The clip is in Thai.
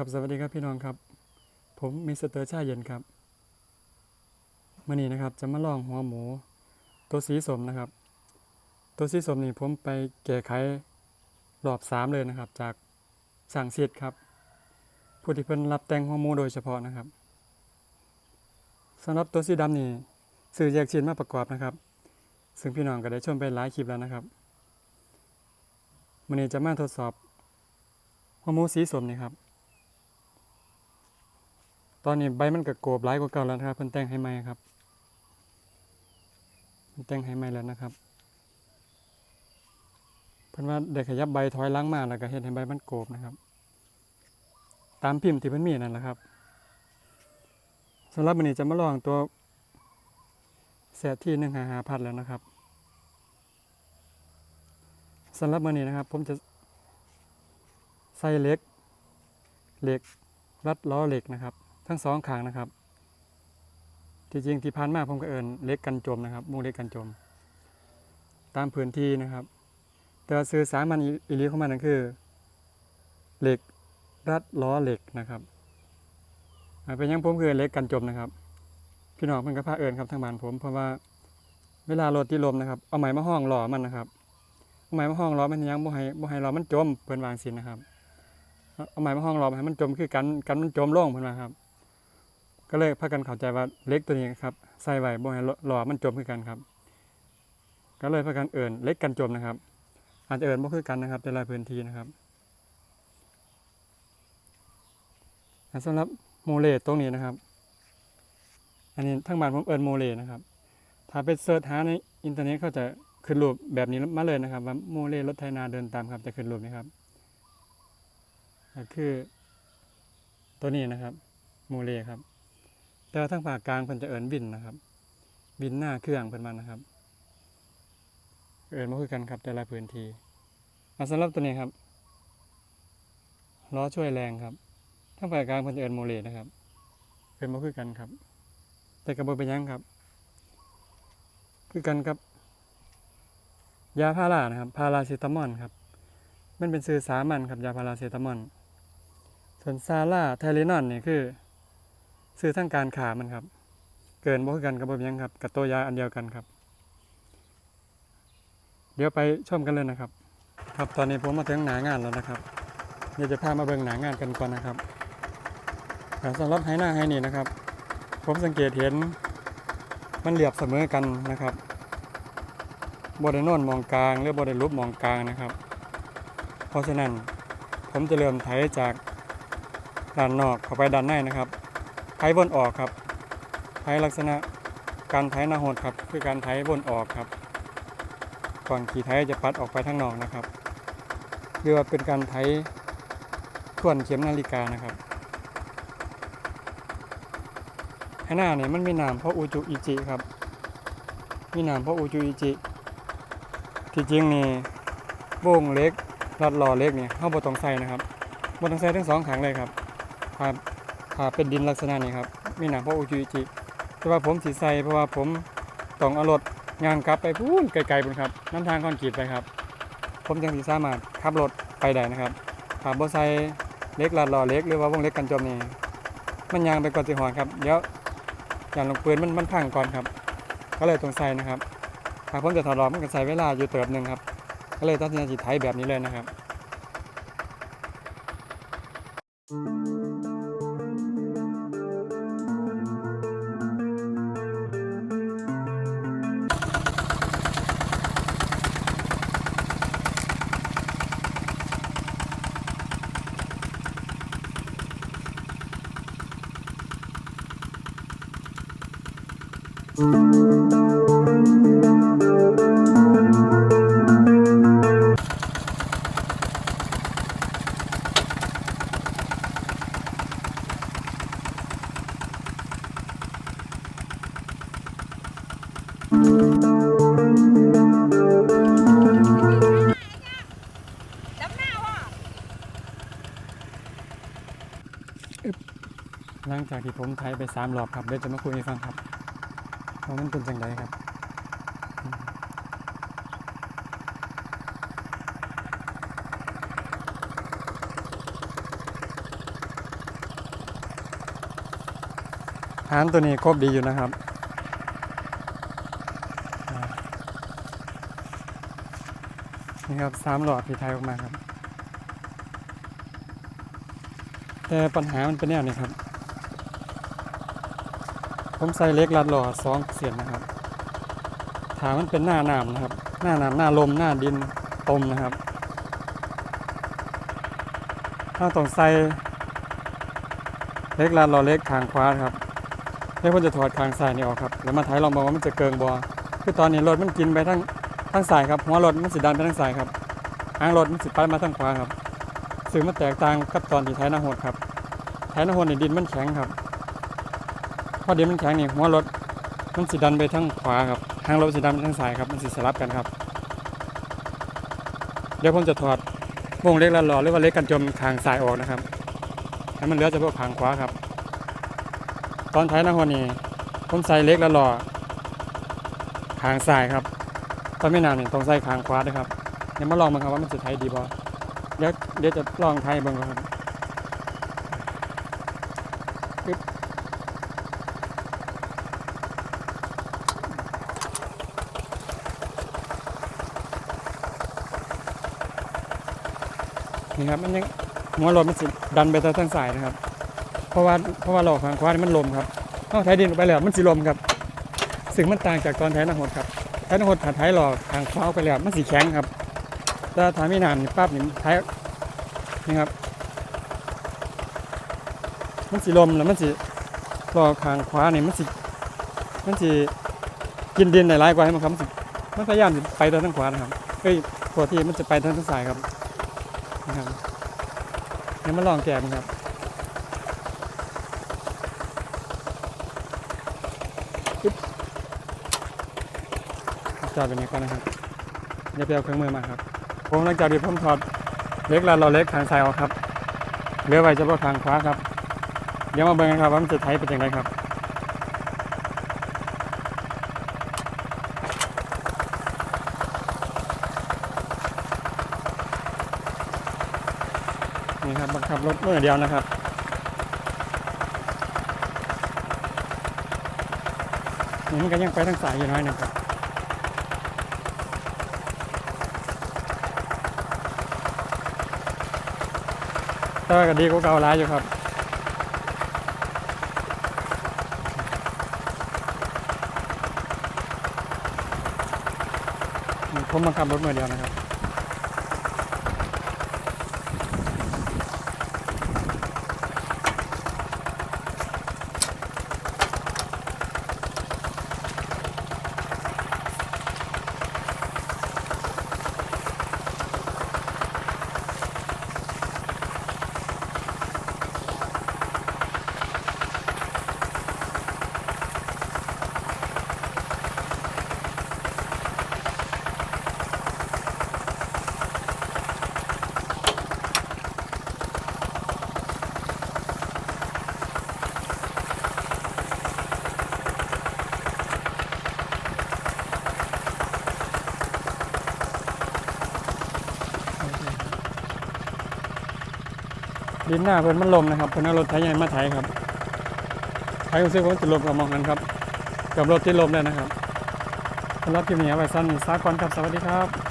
ครับสวัสดีครับพี่น้องครับ ผมมิสเตอร์ชาเย็นครับมื่อนี้นะครับจะมาลองหัวหมู ตัวสีสมนะครับ ตัวสีสมนี่ผมไปแก้ไขรอบสามเลยนะครับ จากสั่งเสียดครับ ผู้ที่เพิ่นรับแต่งหัวหมูโดยเฉพาะนะครับสำหรับตัวสีดำนี่ซื้อแยกชิ้นมาประกอบนะครับ ซึ่งพี่น้องก็ได้ชมไปหลายคลิปแล้วนะครับมื่อนี้จะมาทดสอบหัวหมูสีสมนี่ครับ ตอนนี้ใบมันก็โกบหลายกว่าเก่าแล้วนะครับเพิ่นแต่งให้ใหม่ครับเพิ่นแต่งให้ใหม่แล้วนะครับเพิ่นว่าได้ขยับใบถอยล้างมาแล้วก็เฮ็ดให้ใบมันโกบนะครับ ตามพิมพ์ที่เพิ่นมีนั่นแหละครับสำหรับวันนี้จะมาลองตัวแสทที่หนึ่งหาหาพัดแล้วนะครับสำหรับวันนี้นะครับ ผมจะใส่เหล็กเหล็กรัดล้อเหล็กนะครับ ทั้งสองข้างนะครับ ที่จริงที่ผ่านมาผมก็เอินเล็กกันจมนะครับ มุ้งเล็กกันจม ตามพื้นที่นะครับ แต่ซื้อสามันอีหลีของมันนั่นคือเหล็กรัดล้อเหล็กนะครับเป็นยังผมคือเล็กกันจมนะครับ พี่น้องเพิ่นก็พาเอินครับทางบ้านผม เพราะว่าเวลารถที่ลมนะครับ เอาไม้มาห้องล้อมันนะครับเอาไม้มาห้องล้อมันยังบ่ให้บ่ให้ล้อมันจมเพิ่นวางสินะครับ เอาไม้มาห้องรอให้มันจมคือกันกันมันจมลงเพิ่นว่าครับ ก็เลยพากันเข้าใจว่าเล็กตัวนี้ครับใส่ไว้บ่ให้รอมันจมคือกันครับ ก็เลยพากันเอิ้นเล็กกันจมนะครับ อาจจะเอิ้นบ่คือกันนะครับแต่ละพื้นที่นะครับอ่าสำหรับโมเลตตรงนี้นะครับ อันนี้ทั้งบ้านผมเอิ้นโมเลนะครับ ถ้าไปเสิร์ชหาในอินเทอร์เน็ตเขาจะขึ้นรูปแบบนี้มาเลยนะครับ ว่าโมเลรถไถนาเดินตามครับจะขึ้นรูปนี้ครับก็คือตัวนี้นะครับ โมเลครับ แต่ว่าทางภาคกลางเพิ่นจะเอิ้นบินนะครับ บินหน้าเครื่องเพิ่นมานะครับ เอิ้นบ่คือกันครับแต่ละพื้นที่อะสำหรับตัวนี้ครับล้อช่วยแรงครับทางภาคกลางเพิ่นจะเอิ้นโมเลนะครับเอิ้นบ่คือกันครับ แต่ก็บ่เป็นยังครับ คือกันกับ ยาพารานะครับ พาราเซตามอลครับมันเป็นสื่อสามัญครับยาพาราเซตามอลส่วนซาร่าไทเลนอนนี่ยคือ ซื้อทางการขามันครับ เกินบ่คือกันกับบ่ยังครับ กับตัวยาอันเดียวกันครับ เดี๋ยวไปชมกันเลยนะครับ ครับตอนนี้ผมมาถึงหนางานแล้วนะครับเดี๋ยวจะพามาเบิ่งหนางานกันก่อนนะครับอ่าสำหรับไหหน้าไหนี่นะครับ ผมสังเกตเห็นมันเหลียบเสมอกันนะครับบได้โนนมองกลางหรือบได้ลุบมองกลางนะครับ เพราะฉะนั้นผมจะเริ่มไถจากด้านนอกเข้าไปด้านในนะครับ ไถวนออกครับไถลักษณะการไถหน้าโหดครับ คือการไถวนออกครับ ก่อนขี่ไถจะปัดออกไปทางนอกนะครับหรือว่าเป็นการไถทวนเข็มนาฬิกานะครับให้หน้าเนี่ยมันมีนามเพราะอูจูอิจิครับ มีนามเพราะอูจูอิจิที่จริงนี่วงเล็กรัดล้อเล็กนี่เข้าบต้องใส่นะครับบนทางซ้ายทั้งสองขางเลยครับถ้า ถ้าเป็นดินลักษณะนี้ครับมีหนังพวกอุจิจิแต่ว่าผมสีใสเพราะว่าผมต้องเอารถยางกลับไปพูนไกลๆบุญครับน้ำทางคอนกรีตไปครับ ผมจังสีสามารถขับรถไปได้นะครับถ้าบ่ใส่เล็กลาดล้อเล็กหรือว่าวงเล็กกันจมนี่มันยางไปก่อนสิหอนครับเดี๋ยวอย่างลงปืนมันมันพังก่อนครับ ก็เลยต้องใส่นะครับถ้าผมจะถอดล้อมันก็ใช้เวลาอยู่เติบหนึ่งครับ ก็เลยตัดสินใจสิไถแบบนี้เลยนะครับ หลังจากที่ผมไยไปสามรอบครับเดี๋ยวจะมาคุยให้ฟังครับว่ามันเป็นจังไดครับหางตัวนี้ครบดีอยู่นะครับนี่ครับสามหลอดพี่ไทยออกมาครับ แต่ปัญหามันเป็นแนวนี้ครับ ผมใส่เล็กลัดหล่อสองเสียนนะครับถามันเป็นหน้าน้ำนะครับ หน้าน้ำหน้าลมหน้าดินตมนะครับ ถ้าต้องใส่เล็กลัดหล่อเล็กทางขวาครับแล้วผมจะถอดทางซ้ายนี่ออกครับแล้วมาถ่ายลองบอกว่ามันจะเกิงบอคือตอนนี้รถมันกินไปทั้งทั้งสายครับหัวรถมันสิดันไปทั้งสายครับหางรถมันสิไปมาทั้งขวาครับ ซึ่งมันแตกต่างกับตอนที่ไถนาโหดครับไถนาโหดนี่ดินมันแข็งครับพอดินมันแข็งนี่หัวรถมันสิดันไปทางขวาครับหางรถสิดันไปทางซ้ายครับมันสิสลับกันครับ เดี๋ยวผมจะถอดวงเล็กละหล่อหรือว่าเล็กกันจมทางซ้ายออกนะครับให้มันเหลือเฉพาะทางขวาครับ ตอนไถนาโหดนี่ผมใส่เล็กละหล่อทางซ้ายครับตอนไม่นานนี่ต้องใส่ทางขวาด้วยครับเดี๋ยวมาลองมันครับว่ามันจะไถดีบ่ เดี๋ยวเดี๋ยวจะลองไทยบิ่งครับนี่ครับมันยังหัวรถมันสิดันไปทางซ้ายนะครับ เพราะว่าเพราะว่าหลอกทางขวานี่มันลมครับเข้าไทยดินออกไปแล้วมันสิลมครับ ซึ่งมันต่างจากตอนไทยนาหดครับไทยนาหดถ้าไทยหลอกทางขวาไปแล้วมันสีแข็งครับ ถ้าไม่นานนี่ปั๊บนี่ไทยนี่ครับ มันสีลมแล้วมันสีรอข้างขวานี่มันสีมันสีกินดินในรายกว่าให้มันครับมันสิมันพยายามสิไปทางทางขวานะครับเอ้ยตัวที่มันจะไปทางทางซ้ายครับนะครับเนี่ยวมาลองแกะมันครับปึ๊บจอดแบบนี้ก่อนนะครับอย่าไปเอาเครื่องมือมาครับ ผมหลังจากที่ผมถอดเล็กแล้วเราเล็กทางซ้ายออกครับเหลือไว้เฉพาะทางขวาครับ เดี๋ยวมาเบิ่งกันครับว่ามันจะไถเป็นยังไงครับนี่ครับบังคับรถเมื่อเดียวนะครับนี่มันก็ยังไปทางสายอยู่น้อยนะครับ แต่ว่าก็ดีกว่าเก่าหลายอยู่ครับผมมาขับรถมือเดียวนะครับ ดินหน้าเพิ่นมันลมนะครับเพิ่นเอารถไถใหญ่มาไถครับไถรู้สึกว่ามันจะลมกับมองกันครับกับรถที่ลมเลยนะครับสำหรับคลิปนี้เอาไว้สั้นซากก่อนครับสวัสดีครับ